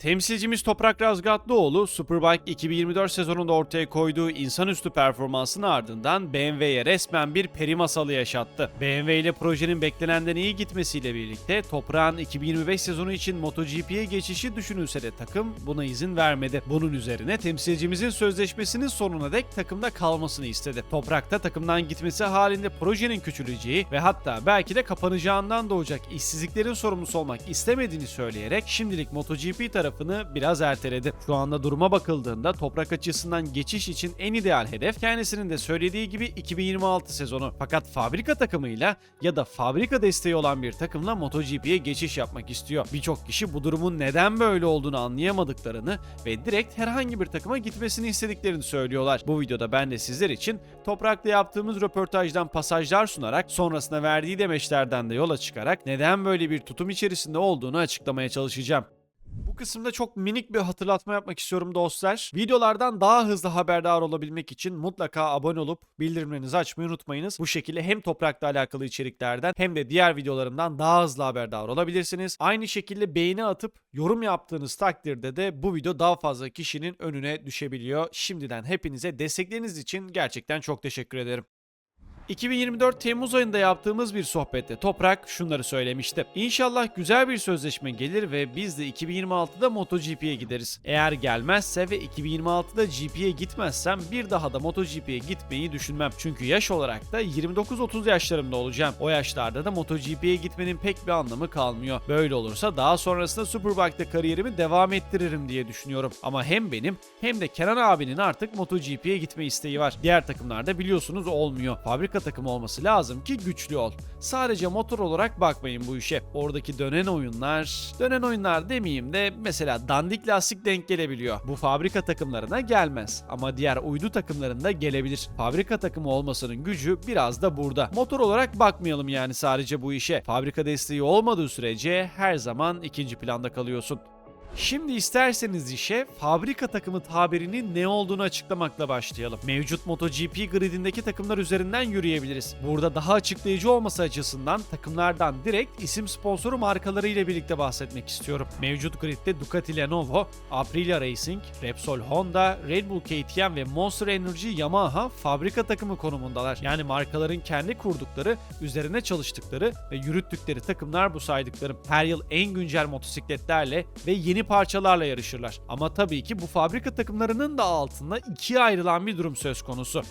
Temsilcimiz Toprak Razgatlıoğlu, Superbike 2024 sezonunda ortaya koyduğu insanüstü performansın ardından BMW'ye resmen bir peri masalı yaşattı. BMW ile projenin beklenenden iyi gitmesiyle birlikte Toprak'ın 2025 sezonu için MotoGP'ye geçişi düşünülse de takım buna izin vermedi. Bunun üzerine temsilcimizin sözleşmesinin sonuna dek takımda kalmasını istedi. Toprak da takımdan gitmesi halinde projenin küçüleceği ve hatta belki de kapanacağından doğacak işsizliklerin sorumlusu olmak istemediğini söyleyerek şimdilik MotoGP tarafını biraz erteledi. Şu anda duruma bakıldığında toprak açısından geçiş için en ideal hedef kendisinin de söylediği gibi 2026 sezonu. Fakat fabrika takımıyla ya da fabrika desteği olan bir takımla MotoGP'ye geçiş yapmak istiyor. Birçok kişi bu durumun neden böyle olduğunu anlayamadıklarını ve direkt herhangi bir takıma gitmesini istediklerini söylüyorlar. Bu videoda ben de sizler için Toprak'la yaptığımız röportajdan pasajlar sunarak sonrasında verdiği demeçlerden de yola çıkarak neden böyle bir tutum içerisinde olduğunu açıklamaya çalışacağım. Bu kısımda çok minik bir hatırlatma yapmak istiyorum dostlar. Videolardan daha hızlı haberdar olabilmek için mutlaka abone olup bildirimlerinizi açmayı unutmayınız. Bu şekilde hem toprakla alakalı içeriklerden hem de diğer videolarımdan daha hızlı haberdar olabilirsiniz. Aynı şekilde beğeni atıp yorum yaptığınız takdirde de bu video daha fazla kişinin önüne düşebiliyor. Şimdiden hepinize destekleriniz için gerçekten çok teşekkür ederim. 2024 Temmuz ayında yaptığımız bir sohbette Toprak şunları söylemişti. İnşallah güzel bir sözleşme gelir ve biz de 2026'da MotoGP'ye gideriz. Eğer gelmezse ve 2026'da GP'ye gitmezsem bir daha da MotoGP'ye gitmeyi düşünmem. Çünkü yaş olarak da 29-30 yaşlarımda olacağım. O yaşlarda da MotoGP'ye gitmenin pek bir anlamı kalmıyor. Böyle olursa daha sonrasında Superbike'da kariyerimi devam ettiririm diye düşünüyorum. Ama hem benim hem de Kenan abinin artık MotoGP'ye gitme isteği var. Diğer takımlarda biliyorsunuz olmuyor. Fabrika takımı olması lazım ki güçlü ol. Sadece motor olarak bakmayın bu işe. Oradaki dönen oyunlar, dönen oyunlar demeyeyim de mesela dandik lastik denk gelebiliyor. Bu fabrika takımlarına gelmez ama diğer uydu takımlarında gelebilir. Fabrika takımı olmasının gücü biraz da burada. Motor olarak bakmayalım yani sadece bu işe. Fabrika desteği olmadığı sürece her zaman ikinci planda kalıyorsun. Şimdi isterseniz işe fabrika takımı tabirinin ne olduğunu açıklamakla başlayalım. Mevcut MotoGP gridindeki takımlar üzerinden yürüyebiliriz. Burada daha açıklayıcı olması açısından takımlardan direkt isim sponsoru markaları ile birlikte bahsetmek istiyorum. Mevcut gridde Ducati Lenovo, Aprilia Racing, Repsol Honda, Red Bull KTM ve Monster Energy Yamaha fabrika takımı konumundalar. Yani markaların kendi kurdukları, üzerine çalıştıkları ve yürüttükleri takımlar bu saydıklarım. Her yıl en güncel motosikletlerle ve yeni parçalarla yarışırlar. Ama tabii ki bu fabrika takımlarının da altında ikiye ayrılan bir durum söz konusu.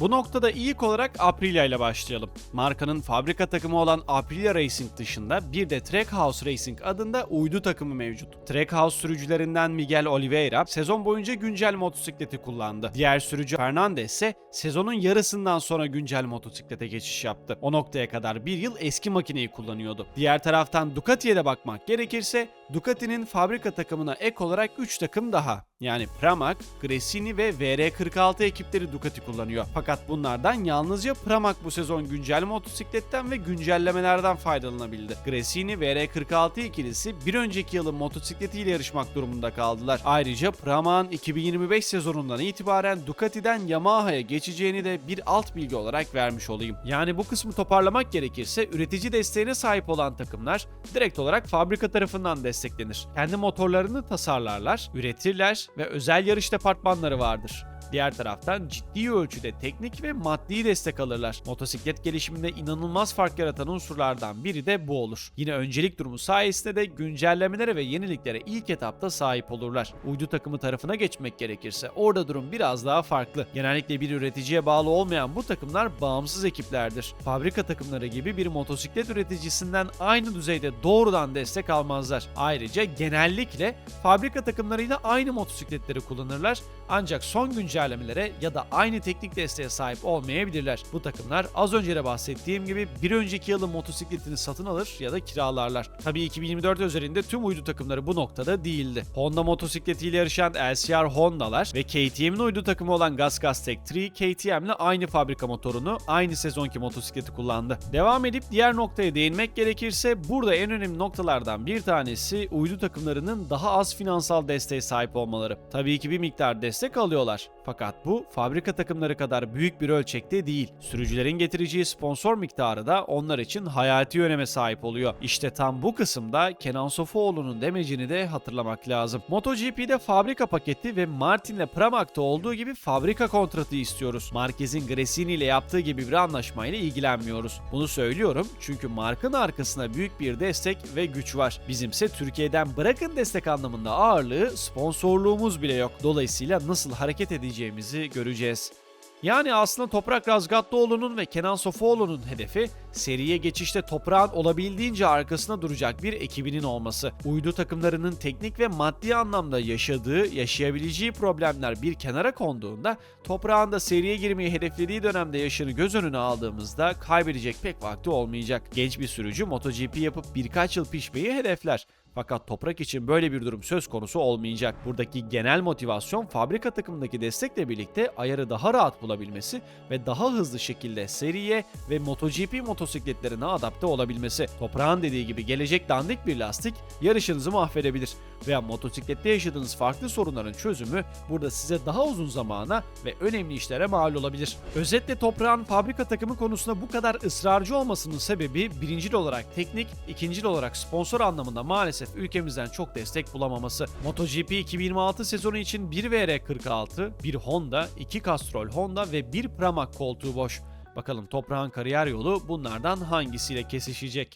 Bu noktada ilk olarak Aprilia ile başlayalım. Markanın fabrika takımı olan Aprilia Racing dışında bir de Trackhouse Racing adında uydu takımı mevcut. Trackhouse sürücülerinden Miguel Oliveira sezon boyunca güncel motosikleti kullandı. Diğer sürücü Fernandez ise sezonun yarısından sonra güncel motosiklete geçiş yaptı. O noktaya kadar bir yıl eski makineyi kullanıyordu. Diğer taraftan Ducati'ye de bakmak gerekirse Ducati'nin fabrika takımına ek olarak 3 takım daha yani Pramac, Gresini ve VR46 ekipleri Ducati kullanıyor. Fakat bunlardan yalnızca Pramac bu sezon güncel motosikletten ve güncellemelerden faydalanabildi. Gresini VR46 ikilisi bir önceki yılın motosikletiyle yarışmak durumunda kaldılar. Ayrıca Pramac'ın 2025 sezonundan itibaren Ducati'den Yamaha'ya geçeceğini de bir alt bilgi olarak vermiş olayım. Yani bu kısmı toparlamak gerekirse üretici desteğine sahip olan takımlar direkt olarak fabrika tarafından desteklenir. Kendi motorlarını tasarlarlar, üretirler ve özel yarış departmanları vardır. Diğer taraftan ciddi ölçüde teknik ve maddi destek alırlar. Motosiklet gelişiminde inanılmaz fark yaratan unsurlardan biri de bu olur. Yine öncelik durumu sayesinde de güncellemelere ve yeniliklere ilk etapta sahip olurlar. Uydu takımı tarafına geçmek gerekirse orada durum biraz daha farklı. Genellikle bir üreticiye bağlı olmayan bu takımlar bağımsız ekiplerdir. Fabrika takımları gibi bir motosiklet üreticisinden aynı düzeyde doğrudan destek almazlar. Ayrıca genellikle fabrika takımlarıyla aynı motosikletleri kullanırlar ancak son güncellemelere ya da aynı teknik desteğe sahip olmayabilirler. Bu takımlar az önce de bahsettiğim gibi bir önceki yılın motosikletini satın alır ya da kiralarlar. Tabii 2024 üzerinde tüm uydu takımları bu noktada değildi. Honda motosikletiyle yarışan LCR Honda'lar ve KTM'in uydu takımı olan GasGas Tech 3 KTM ile aynı fabrika motorunu aynı sezonki motosikleti kullandı. Devam edip diğer noktaya değinmek gerekirse burada en önemli noktalardan bir tanesi uydu takımlarının daha az finansal desteğe sahip olmaları. Tabii ki bir miktar destek alıyorlar. Fakat bu fabrika takımları kadar büyük bir ölçekte değil. Sürücülerin getireceği sponsor miktarı da onlar için hayati öneme sahip oluyor. İşte tam bu kısımda Kenan Sofuoğlu'nun demecini de hatırlamak lazım. MotoGP'de fabrika paketi ve Martin'le Pramack'ta olduğu gibi fabrika kontratı istiyoruz. Marquez'in Gresini ile yaptığı gibi bir anlaşmayla ilgilenmiyoruz. Bunu söylüyorum çünkü markın arkasında büyük bir destek ve güç var. Bizimse Türkiye'den bırakın destek anlamında ağırlığı sponsorluğumuz bile yok. Dolayısıyla nasıl hareket edeceğimizi göreceğiz. Yani aslında Toprak Razgatlıoğlu'nun ve Kenan Sofuoğlu'nun hedefi seriye geçişte toprağın olabildiğince arkasında duracak bir ekibinin olması. Uydu takımlarının teknik ve maddi anlamda yaşadığı, yaşayabileceği problemler bir kenara konduğunda toprağın da seriye girmeyi hedeflediği dönemde yaşını göz önüne aldığımızda kaybedecek pek vakti olmayacak. Genç bir sürücü MotoGP yapıp birkaç yıl pişmeyi hedefler. Fakat Toprak için böyle bir durum söz konusu olmayacak. Buradaki genel motivasyon fabrika takımındaki destekle birlikte ayarı daha rahat bulabilmesi ve daha hızlı şekilde seriye ve MotoGP motosikletlerine adapte olabilmesi. Toprağın dediği gibi gelecek dandik bir lastik yarışınızı mahvedebilir veya motosiklette yaşadığınız farklı sorunların çözümü burada size daha uzun zamana ve önemli işlere mal olabilir. Özetle Toprağın fabrika takımı konusunda bu kadar ısrarcı olmasının sebebi birincil olarak teknik, ikincil olarak sponsor anlamında maalesef ülkemizden çok destek bulamaması. MotoGP 2026 sezonu için bir VR46, bir Honda, iki Castrol Honda ve bir Pramac koltuğu boş. Bakalım Toprağın kariyer yolu bunlardan hangisiyle kesişecek?